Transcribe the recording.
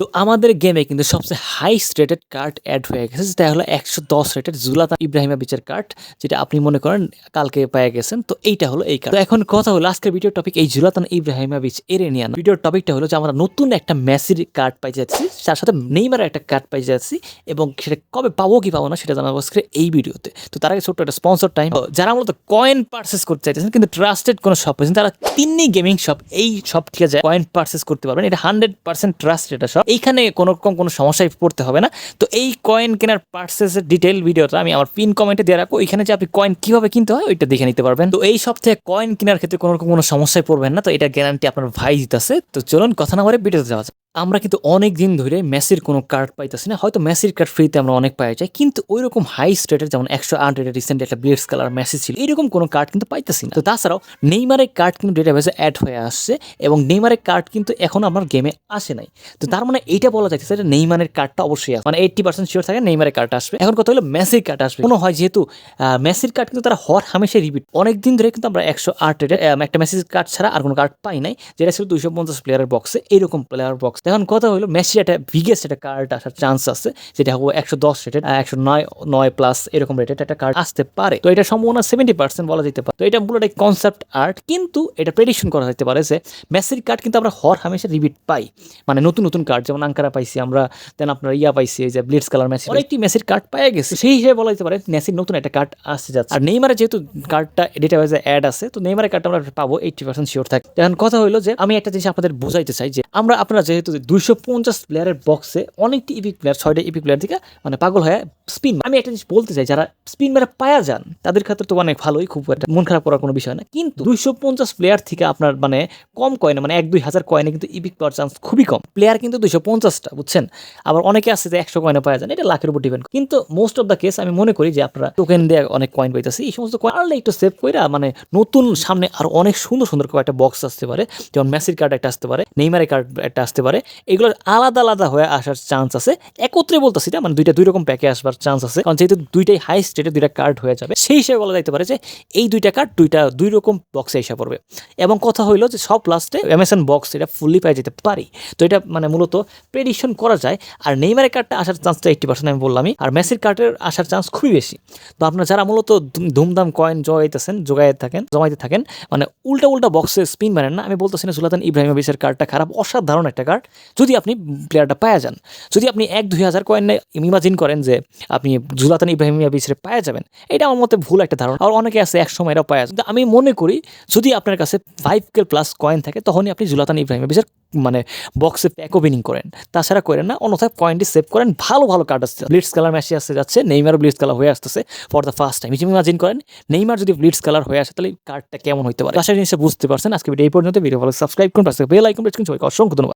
তো আমাদের গেমে কিন্তু সবচেয়ে হাইস্ট রেটেড কার্ড অ্যাড হয়ে গেছে, যেটা হলো একশো দশ রেটেড জুলাতা ইব্রাহিমাবিচের কার্ড যেটা আপনি মনে করেন কালকে পেয়ে গেছেন। তো এইটা হলো এই কার্ড এখন কথা হলো আজকের ভিডিও টপিক এই জুলাতান ইব্রাহিমাবিচ এর নিয়ে ভিডিওর টপিকটা হলো যে আমরা নতুন একটা মেসির কার্ড পাই যাচ্ছি, তার সাথে নেইমারের একটা কার্ড পাই যাচ্ছি, এবং সেটা কবে পাবো কি পাবো না সেটা জানাব আজকে এই ভিডিওতে তো তার আগে ছোট্ট একটা স্পন্সর টাইম যারা মূলত কয়েন পার্সেস করতে চাইতেছেন, কিন্তু ট্রাস্টেড কোনো শপ পেয়েছেন তারা তিন্নি গেমিং শপ এই শপ থেকে যায় কয়েন পার্সেস করতে পারবেন, এটা হান্ড্রেড পার্সেন্ট ট্রাস্টেড এটা শপ এইখানে কোনো রকম কোনো সমস্যায় পড়তে হবে না। তো এই কয়েন কেনার পার্সেসের ডিটেল ভিডিওটা আমি আমার পিন কমেন্টে দিয়ে রাখব। এখানে যে আপনি কয়েন কীভাবে কিনতে হয়, ওইটা দেখে নিতে পারবেন। তো এই থেকে কয়েন কেনার ক্ষেত্রে কোনো রকম কোনো সমস্যায় পড়বেন না। তো এটা গ্যারান্টি আপনার ভাই দিতেছে। তো চলুন কথা না বলে ভিডিওতে যাওয়া। আমরা কিন্তু অনেক দিন ধরে মেসির কোনো কার্ড পাইতেছি না। হয়তো মেসির কার্ড ফ্রিতে আমরা অনেক পাই যাই কিন্তু ওই রকম হাই স্টেটের যেমন একশো আট রেটের রিসেন্ট একটা ব্লেডস কালার মেসি ছিল, এরকম কোনো কার্ড কিন্তু পাইতেছি না। তো তাছাড়াও নেইমারের কার্ড কিন্তু ডেটা ডেটাবেসে অ্যাড হয়ে আসছে এবং নেইমারের কার্ড কিন্তু এখন আমার গেমে আসে নাই। তো তার মানে এইটা বলা যাচ্ছে যে নেইমারের কার্ডটা অবশ্যই মানে এইট্টি পার্সেন্ট শিওর থাকে নেইমারের কার্ড আসবে। এখন কথা হলো মেসির কার্ড আসবে। কোনো হয় যেহেতু মেসির কার্ড কিন্তু তারা হর হামেশাই রিপিট অনেক দিন ধরে কিন্তু আমরা একশো আট রেটের একটা মেসির কার্ড ছাড়া আর কোনো কার্ড পাই নাই, যেটা ছিল দুইশো পঞ্চাশ প্লেয়ারের বক্সে এইরকম প্লেয়ার বক্স এখন কথা হলো মেসির একটা বিগেস্ট একটা কার্ড আসার চান্স আছে যেটা হব একশো দশ রেটেড একশো নয় নয় প্লাস এরকম রেটেড একটা কার্ড আসতে পারে। তো এটা সম্ভাবনা সেভেন্টি পার্সেন্ট বলা যেতে পারে। তো এটা মূলত কনসেপ্ট আর্ট কিন্তু এটা প্রেডিকশন করা যেতে পারে যে মেসির কার্ড কিন্তু আমরা হর হামেশা রিপিট পাই। মানে নতুন নতুন কার্ড যেমন আঙ্কারা পাইছি আমরা দেন আপনার ইয়া পাইছি এই যে ব্লিডস কালার মেসি অনেকটি মেসির কার্ড পাই গেছে। সেই হিসেবে বলা যেতে পারে মেসির নতুন একটা কার্ড আসতে যাচ্ছে। আর নেইমারে যেহেতু কার্ডটা ডেটাবেজে অ্যাড আছে তো নেইমারের কার্ডটা আমরা পাবো এইটি পার্সেন্ট শিওর থাকে। এখন কথা হলো যে আমি একটা জিনিস আপনাদের বোঝাইতে চাই যে আমরা আপনারা যেহেতু দুইশো পঞ্চাশ প্লেয়ারের বক্সে অনেকটি ইপিক প্লেয়ার ছয়টা ইপিক প্লেয়ার থেকে মানে পাগল হয়ে স্পিন আমি একটা জিনিস বলতে চাই, যারা স্পিন মেরে পায়া যান, তাদের ক্ষেত্রে তো অনেক ভালোই, খুব একটা মন খারাপ করার কোনো বিষয় না। কিন্তু দুইশো পঞ্চাশ প্লেয়ার থেকে আপনার মানে কম কয়েনে মানে এক দুই হাজার কয়েনে কিন্তু ইপিক পাওয়ার চান্স খুবই কম। প্লেয়ার কিন্তু দুইশো পঞ্চাশটা, বুঝছেন? আবার অনেকে আছে যে একশো কয়েনে পাওয়া যান, এটা লাখের উপর ডিপেন্ড কিন্তু মোস্ট অফ দ্য কেস আমি মনে করি যে আপনারা টোকেন দিয়ে অনেক কয়েন পাইতেছি। এই সমস্ত কয়েন আরলে একটু সেভ করে মানে নতুন সামনে আর অনেক সুন্দর সুন্দর কয়েকটা বক্স আসতে পারে। যেমন মেসির কার্ড একটা আসতে পারে নেইমারের কার্ড একটা আসতে পারে। এগুলোর আলাদা আলাদা হয়ে আসার চান্স আছে। একত্রে বলতেছি না মানে দুইটা দুই রকম প্যাকে আসবার চান্স আছে। কারণ যেহেতু দুইটাই হাই স্টেটে দুইটা কার্ড হয়ে যাবে, সেই হিসেবে বলা যাইতে পারে যে এই দুইটা কার্ড দুইটা দুই রকম বক্সে এসে পড়বে। এবং কথা হইল যে সব লাস্টে অ্যামাজন বক্স এটা ফুললি পেয়ে যেতে পারি। তো এটা মানে মূলত প্রেডিকশন করা যায়। আর নেইমারের কার্ডটা আসার চান্সটা এইটটি পার্সেন্ট আমি বললামই। আর মেসির কার্ডের আসার চান্স খুবই বেশি। তো আপনারা যারা মূলত ধুমধাম কয়েন জমাইতেছেন জোগাইতে থাকেন, জমাইতে থাকেন মানে উল্টা উল্টা বক্সে স্পিন মারেন না। আমি বলতেছি না, সুলাতান ইব্রাহিমোভিচের কার্ডটা খারাপ, অসাধারণ একটা কার্ড যদি আপনি প্লেয়ারটা পাওয়া যান, যদি আপনি এক দুই হাজার কয়েন ইমাজিন করেন যে আপনি জুলাতান ইব্রাহিমোভিচের পাওয়া যাবেন, এটা আমার মতে ভুল একটা ধারণা। আর অনেকে আছে এক সময় এরাও পাওয়া যায় আমি মনে করি, যদি আপনার কাছে ফাইভ কে প্লাস কয়েন থাকে, তখনই আপনি জুলাতান ইব্রাহিমোভিচের মানে বক্সে প্যাক ওপেনিং করেন। তাছাড়া করেন না, অন্যথায় পয়েন্টটি সেভ করেন, ভালো ভালো কার্ড আসছে। ব্লিডস কালার ম্যাচে আসতে যাচ্ছে নেইমার ব্লিডস কালার হয়ে আসতেছে for the first time imagine করেন নেইমার যদি ব্লিডস কালার হয়ে আসে, তাহলে কার্ডটা কেমন হতে পারে? আশা জিনিসটা বুঝতে পারছেন। আজকে ভিডিও এই পর্যন্ত ভিডিও ভালো সাবস্ক্রাইব করুন, পাশে বেল আইকন প্রেস করুন। সবাইকে অসংখ্য ধন্যবাদ।